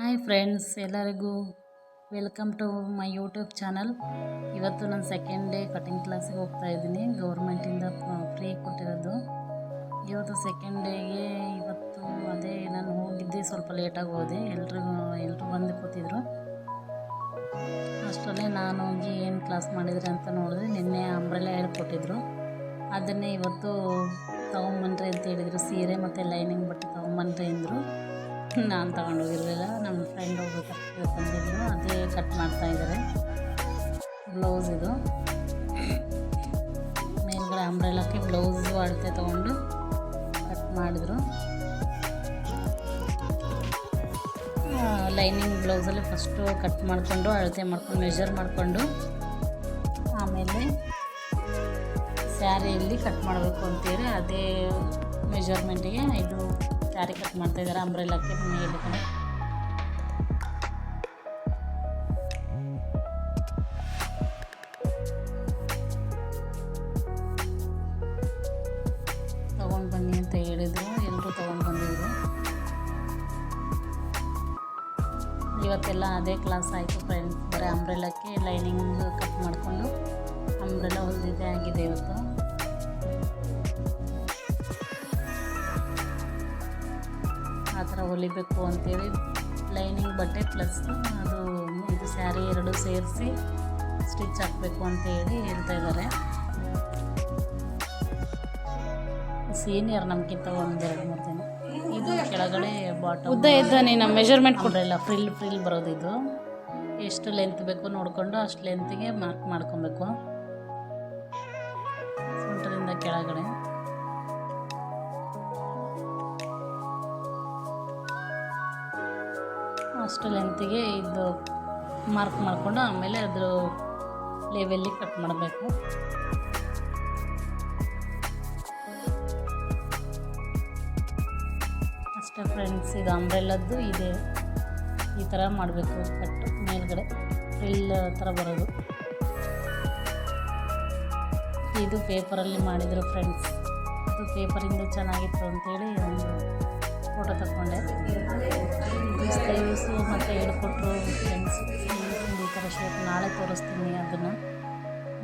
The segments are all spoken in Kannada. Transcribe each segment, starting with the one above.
ಹಾಯ್ ಫ್ರೆಂಡ್ಸ್, ಎಲ್ಲರಿಗೂ welcome to my YouTube channel. ಇವತ್ತು ನಾನು ಸೆಕೆಂಡ್ ಡೇ ಕಟಿಂಗ್ ಕ್ಲಾಸಿಗೆ ಹೋಗ್ತಾ ಇದ್ದೀನಿ. ಗೌರ್ಮೆಂಟಿಂದ ಫ್ರೀ ಕೊಟ್ಟಿರೋದು. ಇವತ್ತು ಸೆಕೆಂಡ್ ಡೇಗೆ ಇವತ್ತು ಅದೇ ನಾನು ಹೋಗಿದ್ದೆ, ಸ್ವಲ್ಪ ಲೇಟಾಗಿ ಹೋದೆ. ಎಲ್ರಿಗೂ ಎಲ್ಲರೂ ಬಂದು ಕೂತಿದ್ರು. ಅಷ್ಟರಲ್ಲೇ ನಾನು ಹೋಗಿ ಏನು ಕ್ಲಾಸ್ ಮಾಡಿದ್ರಿ ಅಂತ ನೋಡಿದ್ರೆ ನಿನ್ನೆ ಅಂಬ್ರೆಲ್ಲ ಹೇಳ್ಕೊಟ್ಟಿದ್ರು ಅದನ್ನೇ ಇವತ್ತು ತೊಗೊಂಬನ್ರಿ ಅಂತ ಹೇಳಿದರು. ಸೀರೆ ಮತ್ತು ಲೈನಿಂಗ್ ಬಟ್ಟೆ ತೊಗೊಂಬನ್ರಿ ಅಂದರು. ನಾನು ತಗೊಂಡೋಗಿರಲಿಲ್ಲ ನಮ್ಮ ಫ್ರೆಂಡ್ ಹೋಗ್ಬೇಕು ತಂದಿದ್ರು ಅದೇ ಕಟ್ ಮಾಡ್ತಾಯಿದ್ದಾರೆ ಬ್ಲೌಸ್ ಇದು. ಮೇಲ್ಗಡೆ ಅಂಬ್ರೆಲಕ್ಕೆ ಬ್ಲೌಸು ಅಳತೆ ತೊಗೊಂಡು ಕಟ್ ಮಾಡಿದ್ರು. ಲೈನಿಂಗ್ ಬ್ಲೌಸಲ್ಲಿ ಫಸ್ಟು ಕಟ್ ಮಾಡಿಕೊಂಡು, ಅಳತೆ ಮಾಡ್ಕೊಂಡು ಮೆಷರ್ ಮಾಡಿಕೊಂಡು, ಆಮೇಲೆ ಸ್ಯಾರಿಯಲ್ಲಿ ಕಟ್ ಮಾಡಬೇಕು ಅಂತೇಳಿ ಅದೇ ಮೆಜರ್ಮೆಂಟಿಗೆ ಇದು ಸ್ಯಾರಿ ಕಟ್ ಮಾಡ್ತಾ ಇದ್ದಾರೆ ಅಂಬ್ರೆಲಕ್ಕೆ ಮೇಲೆ ಕಡೆ ತೊಗೊಂಡು ಬನ್ನಿ ಅಂತ ಹೇಳಿದರು ಎಲ್ಲರೂ ಇವತ್ತೆಲ್ಲ ಅದೇ ಕ್ಲಾಸ್ ಆಯಿತು ಫ್ರೆಂಡ್ಸ್ ಬರೀ ಅಂಬ್ರೆಲ್ಲಕ್ಕೆ ಲೈನಿಂಗ್ ಕಟ್ ಮಾಡಿಕೊಂಡು ಅಂಬ್ರೆಲ್ಲ ಹೊಲಿದಿದ್ದೆ ಆಗಿದೆ ಇವತ್ತು. ಹೊಲಿಬೇಕು ಅಂತೇಳಿ. ಲೈನಿಂಗ್ ಬಟ್ಟೆ ಪ್ಲಸ್ ಅದು ಇದು ಸ್ಯಾರಿ ಎರಡು ಸೇರಿಸಿ ಸ್ಟಿಚ್ ಹಾಕಬೇಕು ಅಂತೇಳಿ ಹೇಳ್ತಾ ಇದ್ದಾರೆ. ಸೀನಿಯರ್ ನಮಗಿಂತ ಒಂದೆರಡು ಮೂರು ದಿನ. ಇದು ಕೆಳಗಡೆ ಬಾಟಮ್ ಉದ್ದ ಇದ್ದ ನೀನು ಮೆಜರ್ಮೆಂಟ್ ಕೊಡಲ್ಲ ಫ್ರಿಲ್ ಫ್ರಿಲ್ ಬರೋದು ಇದು. ಎಷ್ಟು ಲೆಂತ್ ಬೇಕು ನೋಡಿಕೊಂಡು ಅಷ್ಟು ಲೆಂತಿಗೆ ಮಾರ್ಕ್ ಮಾಡ್ಕೊಬೇಕು. ಸೊಂಟದಿಂದ ಕೆಳಗಡೆ. ಅಷ್ಟು ಲೆಂತಿಗೆ ಇದು ಮಾರ್ಕ್ ಮಾಡಿಕೊಂಡು ಆಮೇಲೆ ಅದ್ರ ಲೆವೆಲ್ಲಿ ಕಟ್ ಮಾಡಬೇಕು. ಅಷ್ಟೇ ಫ್ರೆಂಡ್ಸ್ ಇದು ಅಂಬ್ರೆಲ್ಲದ್ದು ಇದೆ. ಈ ಥರ ಮಾಡಬೇಕು ಕಟ್ ಮೇಲ್ಗಡೆ. ಫ್ರಿಲ್ ಥರ ಬರೋದು. ಇದು ಪೇಪರಲ್ಲಿ ಮಾಡಿದರು ಫ್ರೆಂಡ್ಸ್ ಇದು ಪೇಪರಿಂದ ಚೆನ್ನಾಗಿತ್ತು ಅಂತೇಳಿ ಒಂದು ಫೋಟೋ ತಗೊಂಡೆ ಮತ್ತು ಹೇಳ್ಕೊಟ್ರು ಫ್ರೆಂಡ್ಸ್ ಈ ಥರ ಶೇಪ್ ನಾಳೆ ತೋರಿಸ್ತೀನಿ ಅದನ್ನು.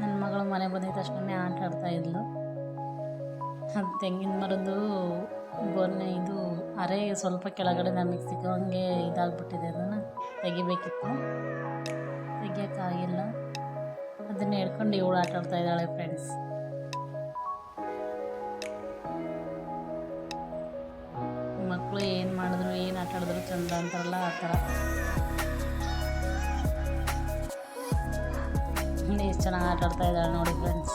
ನನ್ನ ಮಗಳು ಮನೆ ಬಂದಿದ್ದ ತಕ್ಷಣ ಆಟ ಆಡ್ತಾ ಇದ್ಲು. ಅದು ತೆಂಗಿನ ಮರದ್ದು ಗೊನೆ ಇದು ಅರೆ ಸ್ವಲ್ಪ ಕೆಳಗಡೆ ನಮಗೆ ಸಿಗೋಂಗೆ ಇದಾಗ್ಬಿಟ್ಟಿದೆ ಅದನ್ನು ತೆಗಿಬೇಕಿತ್ತು. ತೆಗಿಯೋಕ್ಕಾಗಿಲ್ಲ ಅದನ್ನು ಹೇಳ್ಕೊಂಡು ಇವಳು ಆಟ ಆಡ್ತಾ ಇದ್ದಾಳೆ ಫ್ರೆಂಡ್ಸ್ ಮಕ್ಕಳು ಏನು ಮಾಡಿದ್ರು, ಏನು ಆಟ ಚಂದ ಅಂತಾರಲ್ಲ ಆ ಥರ. ಎಷ್ಟು ಚೆನ್ನಾಗಿ ಆಟ ಆಡ್ತಾ ಇದ್ದಾಳೆ ನೋಡಿ ಫ್ರೆಂಡ್ಸ್